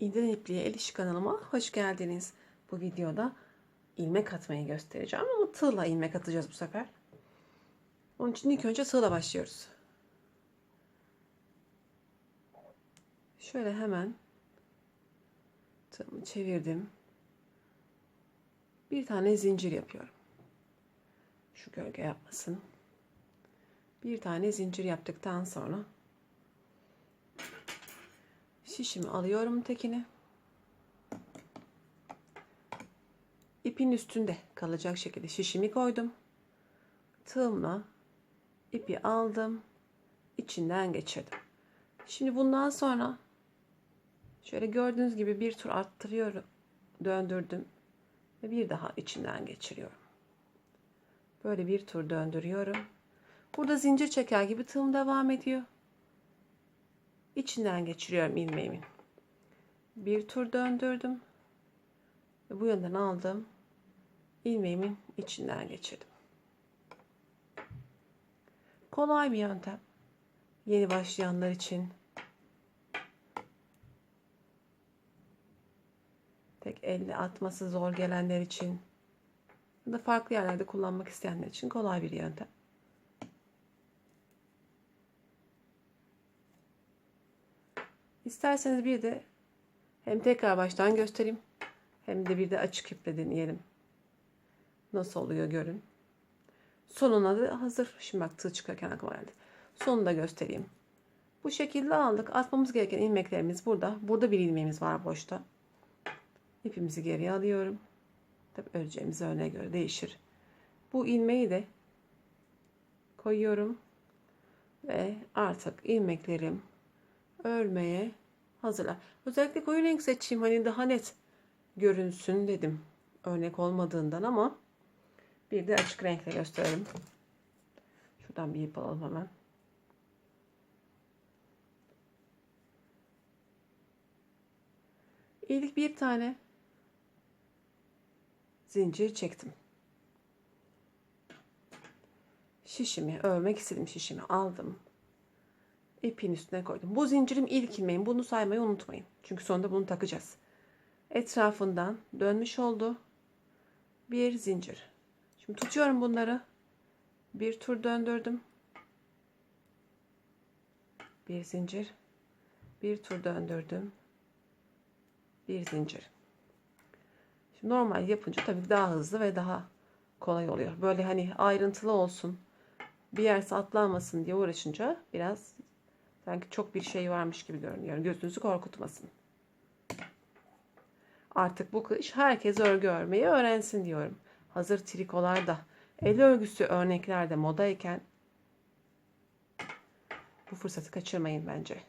İğneden ipliğe el işi kanalıma hoş geldiniz. Bu videoda ilmek atmayı göstereceğim ama tığla ilmek atacağız bu sefer. Onun için ilk önce tığla başlıyoruz. Şöyle hemen tığımı çevirdim. Bir tane zincir yapıyorum. Şu gölge yapmasın. Bir tane zincir yaptıktan sonra şişimi alıyorum tekini. İpin üstünde kalacak şekilde şişimi koydum. Tığımla ipi aldım. içinden geçirdim. Şimdi bundan sonra şöyle gördüğünüz gibi bir tur arttırıyorum. Döndürdüm. Ve bir daha içinden geçiriyorum. Böyle bir tur döndürüyorum. Burada zincir çeker gibi tığım devam ediyor. İçinden geçiriyorum ilmeğimin. Bir tur döndürdüm. Ve bu yönden aldım. ilmeğimin içinden geçirdim. Kolay bir yöntem. Yeni başlayanlar için. Tek elle atması zor gelenler için. Ya da farklı yerlerde kullanmak isteyenler için kolay bir yöntem. İsterseniz bir de hem tekrar baştan göstereyim hem de bir de açık iple deneyelim. Nasıl oluyor görün. Sonuna da hazır. Şimdi bak tığ çıkarken aklıma geldi. Sonunu da göstereyim. Bu şekilde aldık. Atmamız gereken ilmeklerimiz burada. Burada bir ilmeğimiz var boşta. İpimizi geriye alıyorum. Tabi öreceğimiz örneğe göre değişir. Bu ilmeği de koyuyorum. Ve artık ilmeklerim örmeye hazırlar. Özellikle koyu renk seçeyim hani daha net görünsün dedim. Örnek olmadığından ama bir de açık renkle gösterelim. Şuradan bir ip alalım hemen. İlk bir tane zincir çektim. Şişimi örmek istedim şişimi aldım ipin üstüne koydum. Bu zincirim ilk ilmeğim. Bunu saymayı unutmayın. Çünkü sonunda bunu takacağız. Etrafından dönmüş oldu. Bir zincir. Şimdi tutuyorum bunları. Bir tur döndürdüm. Bir zincir. Bir tur döndürdüm. Bir zincir. Şimdi normal yapınca tabii daha hızlı ve daha kolay oluyor. Böyle hani ayrıntılı olsun. Bir yerse atlanmasın diye uğraşınca biraz Sanki çok bir şey varmış gibi görünüyor. Gözünüzü korkutmasın. Artık bu kış herkes örgü örmeyi öğrensin diyorum. Hazır trikolar da el örgüsü örneklerde modayken bu fırsatı kaçırmayın bence.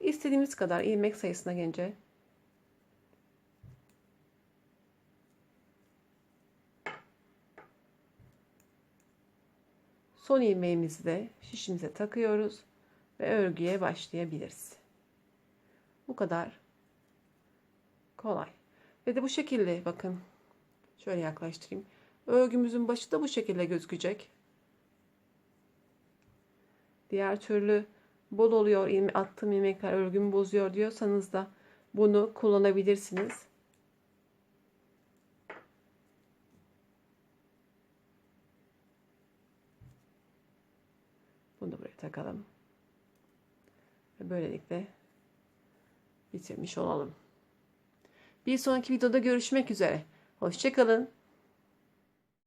İstediğimiz kadar ilmek sayısına gelince Son ilmeğimizi de şişimize takıyoruz ve örgüye başlayabiliriz. Bu kadar kolay. Ve de bu şekilde bakın şöyle yaklaştırayım. Örgümüzün başı da bu şekilde gözükecek. Diğer türlü bol oluyor attığım ilmekler örgümü bozuyor diyorsanız da bunu kullanabilirsiniz. Bunu da buraya takalım. Ve böylelikle bitirmiş olalım. Bir sonraki videoda görüşmek üzere. Hoşçakalın.